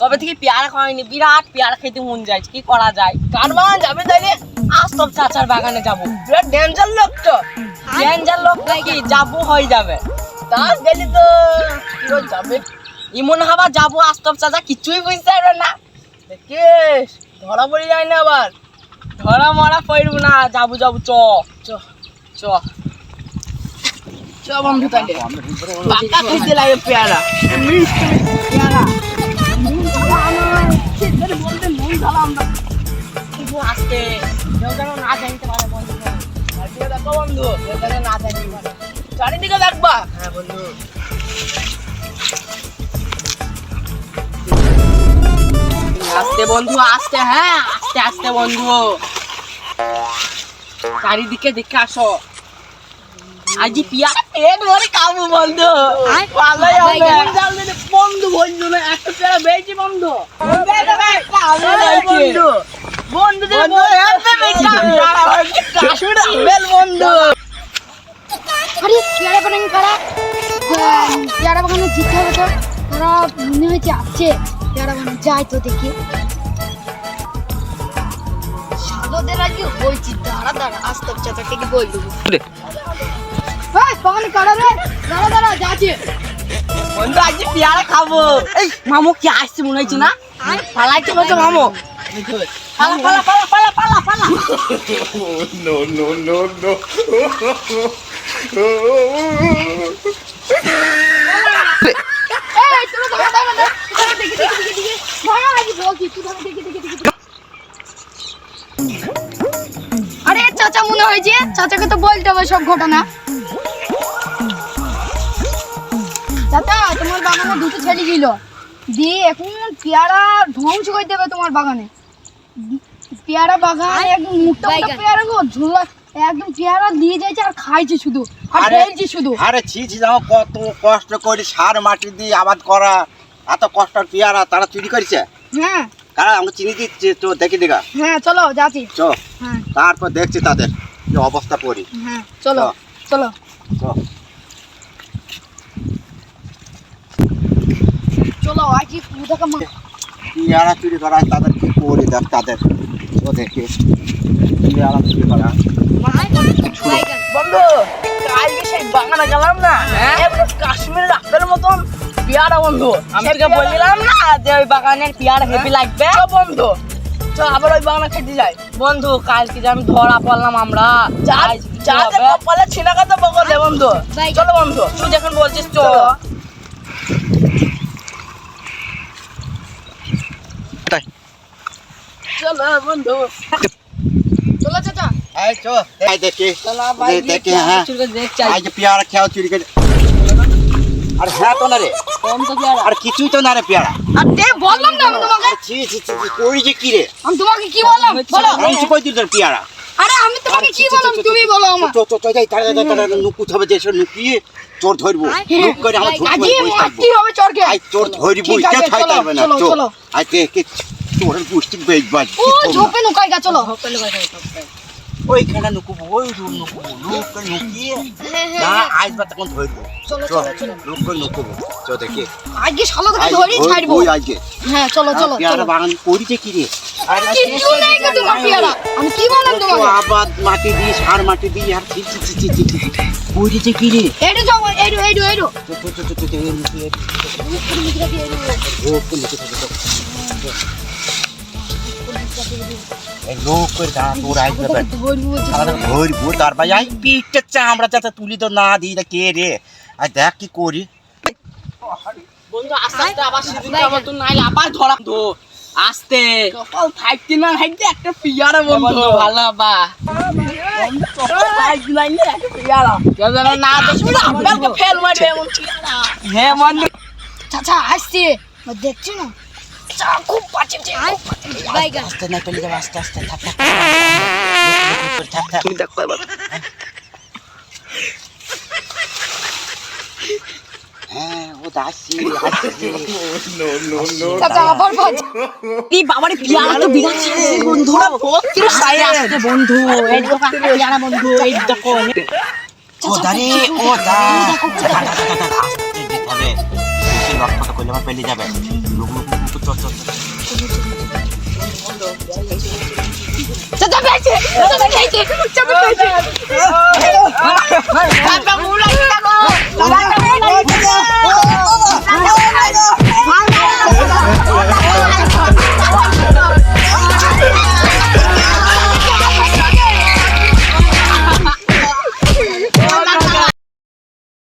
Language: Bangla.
কবে থেকে পেয়ারা খাওয়াইনি বিরাট পেয়ারা খেতে মন যায়। কি করা যায়? কার বাগান যাবে তাইলে আস্তব চাচার বাগানে যাব। বিরাট ডেঞ্জার লোক তো। ডেঞ্জার লোক নাকি যাব হয়ে যাবে। তার গেলে তো। কি যাবে? ইমন হাবা যাব আস্তব চাচা কিছুই বুঝতে পারবে না। দেখিস ধরা পড়ে যায় না আবার। ধরা মরা পড়ব না। যাব যাব চ। চ চ। চ বন্ধু পাকা খেতে লাগে পেয়ারা। মিষ্টি পেয়ারা। আসতে কেউ যেন না জানতে পারে বন্ধু। চারিদিকে দেখো বন্ধু কেউ যেন না জানতে পারে। চারিদিকে দেখবা। হ্যাঁ বন্ধু। আস্তে বন্ধু আস্তে হ্যাঁ আস্তে আস্তে বন্ধু। চারিদিকে দেখে আসো। আজি পিয়ারা পেট ভরে খাব বন্ধু। ভালোই হবে। বন্ধু বন্ধু না একটা পেয়ারা বেশি বন্ধু। বন্ধু। বন্ধু বন্ধু আরে পেয়ারা বাগান কারা? পেয়ারা বাগানে যেতে হবে তো। তারা মনে হয়েছে আসছে। পেয়ারা বাগানে যাই তো দেখি। সাদদের আগে বলছি দাঁড়া দাঁড়া আসতে চাচাকে বল দেবো। হ্যাঁ বাগানে কারা রে? দাঁড়া দাঁড়া যাচ্ছে। বন্ধু আজ পেয়ারা খাব। এই মামু কি আসছে মনে হচ্ছে না? পালাইতে বলছো মামু। পালা পালা পালা পালা পালা পালা দেখি দেখি দেখি দেখি। আরে চাচা মনে হয়েছে চাচাকে তো বলতে হবে সব ঘটনা। চাচা তোমার বাগানে দুটো ছেলে ছিল। দিয়ে এখন পেয়ারা ধ্বংস করে দেবে তোমার বাগানে। পেয়ারা বাগান একদম মোটা মোটা পেয়ারা গো ঝোলা একদম পেয়ারা দিয়ে যাইছে আর খাইছে শুধু আর ফেলছে শুধু। আরে ছি ছি যাও কত কষ্ট করে সার মাটি দিয়ে আবাদ করা এত কষ্ট পেয়ারা তারা চুরি করেছে? হ্যাঁ। কারা চিনি দিচ্ছে তো দেখি দেখা হ্যাঁ চলো যাচ্ছি। চ হ্যাঁ। তারপর দেখছি তাদের যে অবস্থা পড়ি হ্যাঁ চলো চল। চলো। চ চলো আজ মা পেয়ারা চুরি করা তাদের কি করি দেখ তাদের। ও দেখি। পেয়ারা চুরি করা। বন্ধু কালকে সেই বাগানে গেলাম না? কাশ্মীরের আপেল মতন পেয়ারা বন্ধু। বললাম না যে ওই বাগানের পেয়ারা হেভি লাগবে। বন্ধু। চ আবার ওই বাগানে খেতে যাই। বন্ধু কালকে যে আমি ধরা পড়লাম আমরা। যা কপালে ছিনা কথা বকলে বন্ধু। চলো বন্ধু। তুই যখন বলছিস চলো। চলো বন্ধু। চলো চাচা। এই চ এই দেখি। চলো এই দেখি হ্যাঁ। আজ পেয়ারা খেয়াও চুরি করে। আর হ্যাঁ তো না রে। কম তো পেয়ারা। আর কিছুই তো না রে পেয়ারা। আর দে বললাম না আমি তোমাকে? ছি ছি ছি ছি, যে কি রে? আমি তোমাকে কি বললাম? বলো। আমি কিছু কই দিল পেয়ারা? আরে আমি তোমাকে কি বললাম? তুমি বলো আমার। তো তো তো যাই তাড়া তাড়া তাড়া নুকুত হবে যে চোর ধরবো। নুক করে আমার ধরবো আজই বই হবে চরকে? আই চোর ধরবো কে চলো, পারবে না চলো। আই কে চোরের পুষ্টি বেজ বাজ ও ঝোপে নুকাই গা চলো ওইখানে নুকুবো ওই রুম নুকুবো নুক নুকিয়ে না আজ বা তখন ধরবো চলো, চলো। নুক করে চ দেখি আজকে শালো তোকে ধরেই ছাড়বো ওই আজকে হ্যাঁ চলো চলো পেয়ারা বাগান করিছে কি রে আরে কিচ্ছু নেই তোমার পেয়ারা আমি কি বললাম তোমাকে আবাদ মাটি দিয়ে সার মাটি দিয়ে আর ছি ছি ছি ছি ছি করিছে কি রে এইটু যাও এইটু এইটু এইটু তো তো তো তো তো তো এর নিচে ও তো নিচে তো তো এই লোক করে দাঁড়া তোর আইবে ধরবো ভোর ভোর তারপর আই পিঠটা চামড়া যাতে তুলি তো না দিই কে রে? আর দেখ কি করি। বন্ধু আস্তে আস্তে আবার সিজনটা মতো নাইলে আবার ধরা তো আস্তে। কপাল থাকতে না থাকতে একটা পিয়ারা বন্ধু ভালো বা। হ্যাঁ বন্ধু। চাচা আসছে। দেখছি না? চা খুব পাচ্ছে আস্তে না পেলে যাবে আস্তে আস্তে থাক থাক তুমি দেখো এবার হ্যাঁ বন্ধু করলে আমার পেলে যাবে 走走走。站站别急，站别急。